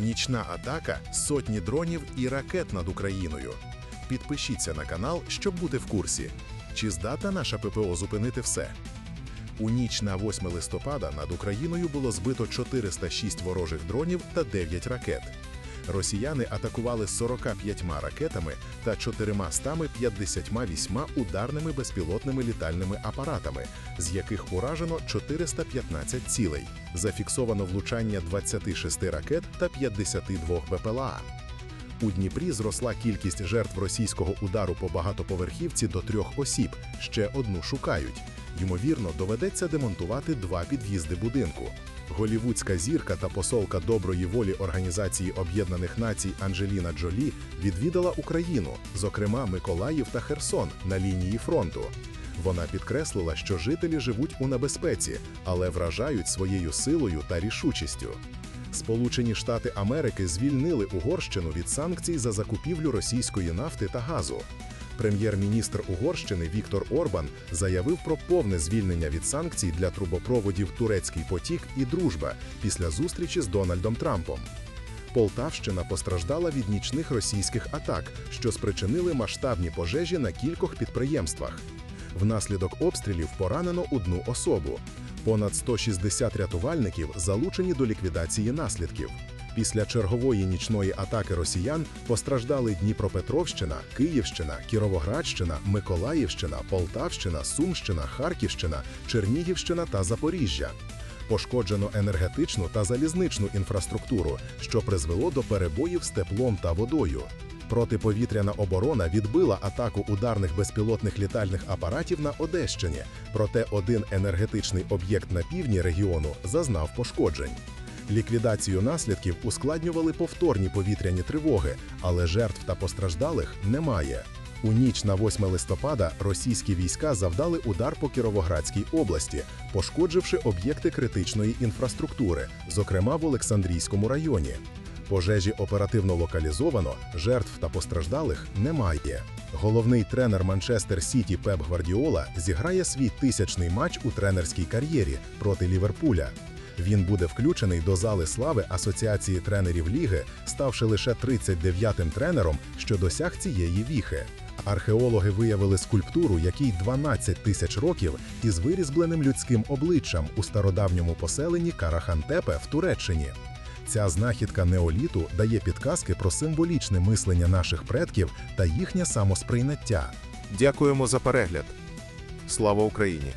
Нічна атака, сотні дронів і ракет над Україною. Підпишіться на канал, щоб бути в курсі. Чи здатна наша ППО зупинити все? У ніч на 8 листопада над Україною було збито 406 ворожих дронів та 9 ракет. Росіяни атакували 45 ракетами та 458 ударними безпілотними літальними апаратами, з яких уражено 415 цілей. Зафіксовано влучання 26 ракет та 52 БПЛА. У Дніпрі зросла кількість жертв російського удару по багатоповерхівці до трьох осіб. Ще одну шукають. Ймовірно, доведеться демонтувати два під'їзди будинку. Голівудська зірка та посолка доброї волі Організації Об'єднаних Націй Анджеліна Джолі відвідала Україну, зокрема Миколаїв та Херсон на лінії фронту. Вона підкреслила, що жителі живуть у небезпеці, але вражають своєю силою та рішучістю. Сполучені Штати Америки звільнили Угорщину від санкцій за закупівлю російської нафти та газу. Прем'єр-міністр Угорщини Віктор Орбан заявив про повне звільнення від санкцій для трубопроводів Турецький потік і Дружба після зустрічі з Дональдом Трампом. Полтавщина постраждала від нічних російських атак, що спричинили масштабні пожежі на кількох підприємствах. Внаслідок обстрілів поранено одну особу. Понад 160 рятувальників залучені до ліквідації наслідків. Після чергової нічної атаки росіян постраждали Дніпропетровщина, Київщина, Кіровоградщина, Миколаївщина, Полтавщина, Сумщина, Харківщина, Чернігівщина та Запоріжжя. Пошкоджено енергетичну та залізничну інфраструктуру, що призвело до перебоїв з теплом та водою. Протиповітряна оборона відбила атаку ударних безпілотних літальних апаратів на Одещині, проте один енергетичний об'єкт на півдні регіону зазнав пошкоджень. Ліквідацію наслідків ускладнювали повторні повітряні тривоги, але жертв та постраждалих немає. У ніч на 8 листопада російські війська завдали удар по Кіровоградській області, пошкодживши об'єкти критичної інфраструктури, зокрема в Олександрійському районі. Пожежі оперативно локалізовано, жертв та постраждалих немає. Головний тренер Манчестер Сіті Пеп Гвардіола зіграє свій тисячний матч у тренерській кар'єрі проти Ліверпуля. Він буде включений до зали слави Асоціації тренерів ліги, ставши лише 39-м тренером, що досяг цієї віхи. Археологи виявили скульптуру, якій 12 тисяч років, із вирізбленим людським обличчям у стародавньому поселенні Карахантепе в Туреччині. Ця знахідка неоліту дає підказки про символічне мислення наших предків та їхнє самосприйняття. Дякуємо за перегляд. Слава Україні!